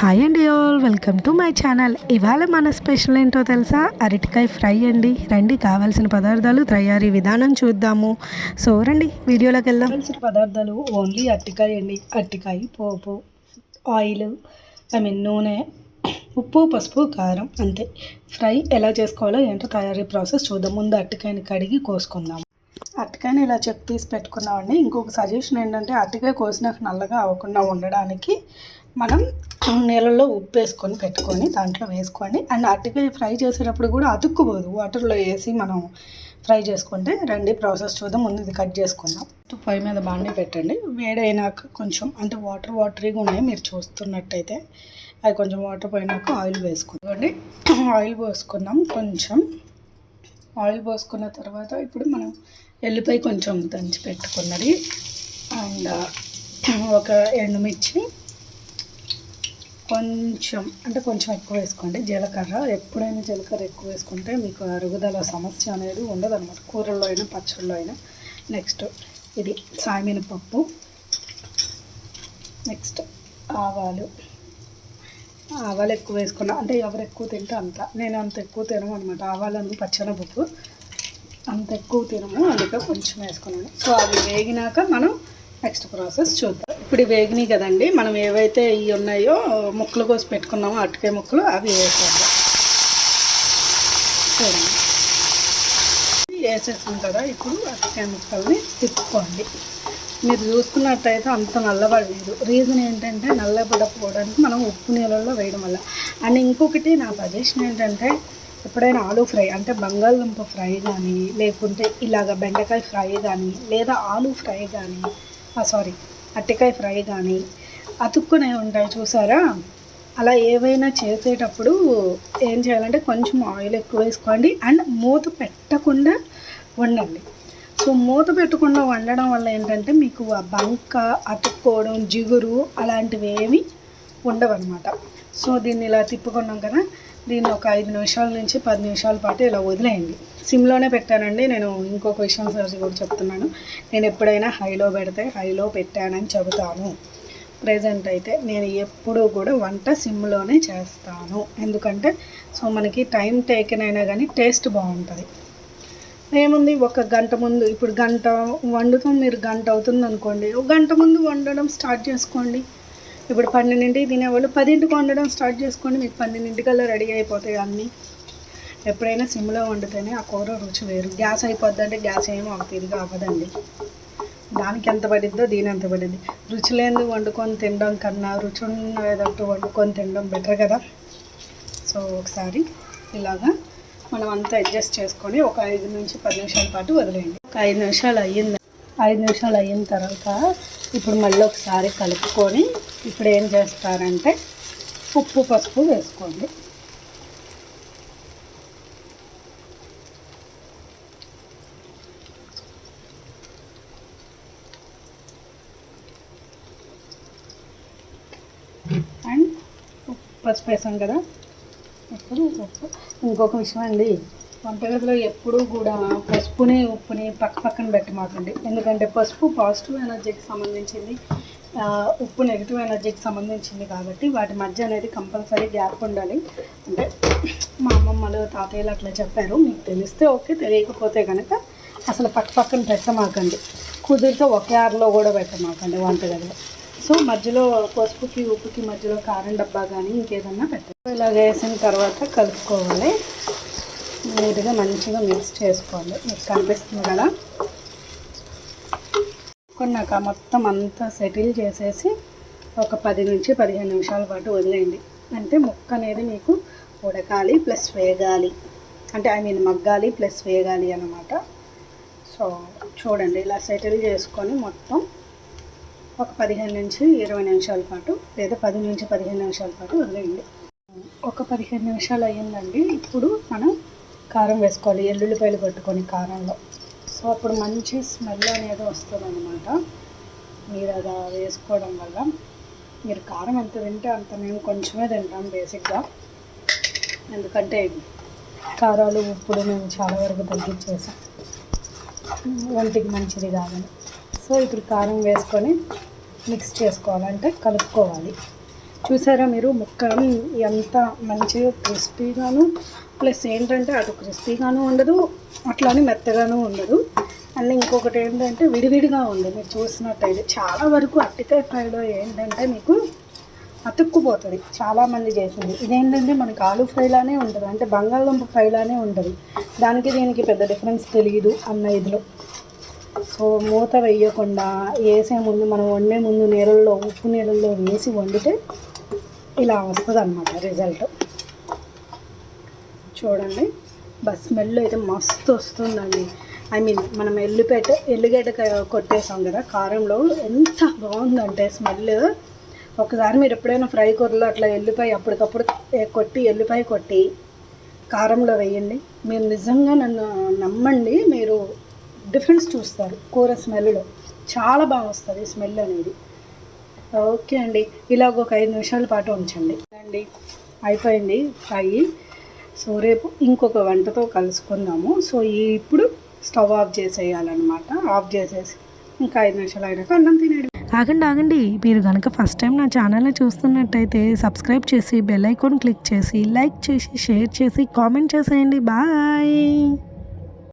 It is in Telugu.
హాయ్ అండి all welcome to my channel ఇవాళ మన స్పెషల్ ఏంటో తెలుసా? అరటికాయ ఫ్రై అండి. రండి కావాల్సిన పదార్థాలు తయారీ విధానం చూద్దాము. సో రండి వీడియోలోకి వెళ్దాం. కావాల్సిన పదార్థాలు ఓన్లీ అరటికాయ అండి. అరటికాయ పోపు ఆయిల్ ఐ మీన్ నూనె ఉప్పు పసుపు కారం అంతే. ఫ్రై ఎలా చేసుకోవాలో ఏంటో తయారీ ప్రాసెస్ చూద్దాం. ముందు అరటికాయని కడిగి కోసుకుందాం. అరటికాయని ఇలా చెక్ తీసి పెట్టుకున్నామండి. ఇంకొక సజెషన్ ఏంటంటే అరటికాయ కోసినాక నల్లగా అవ్వకుండా ఉండడానికి మనం నీళ్ళలో ఉప్పు వేసుకొని పెట్టుకొని దాంట్లో వేసుకోండి అండ్ అరటికాయ ఫ్రై చేసేటప్పుడు కూడా అతుక్కుపోదు. వాటర్లో వేసి మనం ఫ్రై చేసుకుంటే రండి ప్రాసెస్ చూద్దాం ముందు ఇది కట్ చేసుకుందాం. పొయ్యి మీద బాగానే పెట్టండి. వేడైనాక కొంచెం అంటే వాటర్ వాటరీగా ఉన్నాయి మీరు చూస్తున్నట్టయితే అది కొంచెం వాటర్ పోయినాక ఆయిల్ వేసుకోండి ఆయిల్ పోసుకున్నాం కొంచెం. ఆయిల్ పోసుకున్న తర్వాత ఇప్పుడు మనం ఎల్లిపాయ కొంచెం దంచి పెట్టుకున్నది. అండ్ ఒక ఎండుమిర్చి కొంచెం అంటే కొంచెం ఎక్కువ వేసుకోండి. జీలకర్ర ఎప్పుడైనా జీలకర్ర ఎక్కువ వేసుకుంటే మీకు అరుగుదల సమస్య అనేది ఉండదు అనమాట కూరల్లో అయినా పచ్చళ్ళలో అయినా. నెక్స్ట్ ఇది సాయమినపప్పు. నెక్స్ట్ ఆవాలు. ఆవాలు ఎక్కువ వేసుకున్నా అంటే ఎవరు ఎక్కువ తింటే అంత. నేను అంత ఎక్కువ తినము అనమాట ఆవాలను పచ్చనపప్పు. అంత ఎక్కువ తినము అందుకే కొంచెం వేసుకున్నాను. సో అవి వేగినాక మనం నెక్స్ట్ ప్రాసెస్ చూద్దాం. ఇప్పుడు వేగినాయి కదండి. మనం ఏవైతే ఇవి ఉన్నాయో ముక్కలు కోసి పెట్టుకున్నామో అటుకాయ ముక్కలు అవి వేసేద్దాం. చూడండి. వేసేసాం కదా ఇప్పుడు అటుకాయ ముక్కల్ని తిప్పుకోండి. మీరు చూసుకున్నట్టయితే అంత నల్లబడలేదు. రీజన్ ఏంటంటే నల్లబడకపోవడానికి మనం ఉప్పు నీళ్ళల్లో వేయడం వల్ల. అండ్ ఇంకొకటి నా సజెషన్ ఏంటంటే ఎప్పుడైనా ఆలు ఫ్రై అంటే బంగాళదుంప ఫ్రై కానీ లేకుంటే ఇలాగ బెండకాయ ఫ్రై కానీ లేదా ఆలు ఫ్రై కానీ సారీ అట్టికాయ ఫ్రై కానీ అతుక్కునే ఉంటాయి చూసారా? అలా ఏవైనా చేసేటప్పుడు ఏం చేయాలంటే కొంచెం ఆయిల్ ఎక్కువ వేసుకోండి అండ్ మూత పెట్టకుండా వండండి. సో మూత పెట్టకుండా వండడం వల్ల ఏంటంటే మీకు ఆ బంక అతుక్కోవడం జిగురు అలాంటివి ఏమి ఉండవన్నమాట. సో దీన్ని ఇలా తిప్పుకున్నాం కదా దీన్ని ఒక ఐదు నిమిషాల నుంచి పది నిమిషాల పాటు ఇలా వదిలేయండి. సిమ్లోనే పెట్టానండి. నేను ఇంకొక విషయం సార్ కూడా చెప్తున్నాను. నేను ఎప్పుడైనా హైలో పెడితే హైలో పెట్టానని చెబుతాను. ప్రజెంట్ అయితే నేను ఎప్పుడూ కూడా వంట సిమ్లోనే చేస్తాను. ఎందుకంటే సో మనకి టైం టేకెన్ అయినా కానీ టేస్ట్ బాగుంటుంది. ఏముంది? ఒక గంట ముందు ఇప్పుడు గంట వండుతాం మీరు గంట అవుతుంది అనుకోండి ఒక గంట ముందు వండడం స్టార్ట్ చేసుకోండి. ఇప్పుడు పన్నెండింటికి తినేవాళ్ళు. పదింటికి వండడం స్టార్ట్ చేసుకోండి మీకు పన్నెండింటికల్లా రెడీ అయిపోతాయి అన్నీ. ఎప్పుడైనా సిమ్లో వండితేనే ఆ కూర రుచి వేరు. గ్యాస్ అయిపోద్ది అంటే గ్యాస్ ఏమో ఒక తిరిగి అవ్వదండి. దానికి ఎంత పడిద్దో దీని ఎంత పడిద్ది. రుచి లేని వండుకొని తినడం కన్నా రుచి ఉన్న ఏదంటూ వండుకొని తినడం బెటర్ కదా. సో ఒకసారి ఇలాగా మనం అంతా అడ్జస్ట్ చేసుకొని ఒక ఐదు నుంచి పది నిమిషాల పాటు వదిలేయండి. ఒక ఐదు నిమిషాలు అయ్యింది. ఐదు నిమిషాలు అయిన తర్వాత ఇప్పుడు మళ్ళీ ఒకసారి కలుపుకొని ఇప్పుడు ఏం చేస్తారంటే ఉప్పు పసుపు వేసుకోండి. అండ్ ఉప్పు పసుపు వేసాం కదా? ఇప్పుడు ఉప్పు. ఇంకొక విషయం అండి. వంటగదిలో ఎప్పుడూ కూడా పసుపుని ఉప్పుని పక్క పక్కన పెట్టమాకండి. ఎందుకంటే పసుపు పాజిటివ్ ఎనర్జీకి సంబంధించింది ఉప్పు నెగిటివ్ ఎనర్జీకి సంబంధించింది కాబట్టి వాటి మధ్య అనేది కంపల్సరీ గ్యాప్ ఉండాలి. అంటే మా అమ్మమ్మలు తాతయ్యలు అట్లా చెప్పారు. మీకు తెలిస్తే ఓకే తెలియకపోతే కనుక అసలు పక్క పక్కన పెట్టమాకండి. కుదిరితే ఒకే ఆరులో కూడా పెట్టమాకండి వంటగదిలో. సో మధ్యలో పసుపుకి ఉప్పుకి మధ్యలో కారం డబ్బా కానీ ఇంకేదన్నా పెట్టాలి ఇలాగ వేసిన తర్వాత కలుపుకోవాలి. నీట్గా మంచిగా మిక్స్ చేసుకోవాలి. మీకు కనిపిస్తుంది కదా? కొన్నాక మొత్తం అంతా సెటిల్ చేసేసి ఒక పది నుంచి పదిహేను నిమిషాల పాటు వదిలేయండి. అంటే ముక్క అనేది మీకు ఉడకాలి ప్లస్ వేగాలి. అంటే ఐ మీన్ మగ్గాలి ప్లస్ వేగాలి అన్నమాట. సో చూడండి ఇలా సెటిల్ చేసుకొని మొత్తం ఒక పదిహేను నుంచి ఇరవై నిమిషాల పాటు లేదా పది నుంచి పదిహేను నిమిషాల పాటు వదిలేయండి. ఒక పదిహేను నిమిషాలు అయ్యిందండి. ఇప్పుడు మనం కారం వేసుకోవాలి ఎల్లుల్లిపాయలు పెట్టుకొని కారంలో. సో అప్పుడు మంచి స్మెల్ అనేది వస్తుంది అనమాట మీరు అలా వేసుకోవడం వల్ల. మీరు కారం ఎంత తింటే అంత మేము కొంచెమే తింటాం బేసిక్గా. ఎందుకంటే కారాలు ఉప్పుడు మేము చాలా వరకు తగ్గించేసాం. ఒంటికి మంచిది కాదని. సో ఇప్పుడు కారం వేసుకొని మిక్స్ చేసుకోవాలంటే కలుపుకోవాలి. చూసారా మీరు? ముక్క ఎంత మంచిగా క్రిస్పీగాను ప్లస్ ఏంటంటే అటు క్రిస్పీగాను ఉండదు అట్లానే మెత్తగాను ఉండదు. అండ్ ఇంకొకటి ఏంటంటే విడివిడిగా ఉంది. మీరు చూసినట్టయితే చాలా వరకు అట్టికాయ ఫ్రైలో ఏంటంటే మీకు అతుక్కుపోతుంది. చాలామంది చేసింది. ఇదేంటంటే మనకి ఆలు ఫ్రైలానే ఉంటుంది. అంటే బంగాళదుంప ఫ్రైలానే ఉంటుంది. దానికి దీనికి పెద్ద డిఫరెన్స్ తెలియదు అన్న ఇదిలో. సో మూత వేయకుండా వేసే ముందు మనం వండే ముందు నీళ్ళల్లో ఉప్పు నీళ్ళల్లో వేసి వండితే ఇలా వస్తుంది అనమాట రిజల్ట్. చూడండి. బస్ స్మెల్ అయితే మస్తు వస్తుందండి. ఐ మీన్ మనం ఎల్లుపేట ఎల్లిగడ్డ కొట్టేసాం కదా కారంలో ఎంత బాగుందంటే స్మెల్. ఒకసారి మీరు ఎప్పుడైనా ఫ్రై కూరలో అట్లా ఎల్లిపాయ అప్పటికప్పుడు కొట్టి ఎల్లిపాయ కొట్టి కారంలో వేయండి. మీరు నిజంగా నన్ను నమ్మండి మీరు డిఫరెన్స్ చూస్తారు కూర స్మెల్లో. చాలా బాగా వస్తుంది స్మెల్ అనేది. ఓకే అండి. ఇలా ఒక ఐదు నిమిషాల పాటు ఉంచండి. అండి అయిపోయింది ఫ్రై. సో రేపు ఇంకొక వంటతో కలుసుకుందాము. సో ఈ- ఇప్పుడు స్టవ్ ఆఫ్ చేసేయాలన్నమాట. ఆఫ్ చేసేసి ఇంకా ఐదు నిమిషాలు అయినాక అన్నం తినేది ఆగండి ఆగండి. మీరు కనుక ఫస్ట్ టైం నా ఛానల్ని చూస్తున్నట్టయితే సబ్స్క్రైబ్ చేసి బెల్ ఐకాన్ క్లిక్ చేసి లైక్ చేసి షేర్ చేసి కామెంట్ చేసేయండి. బాయ్.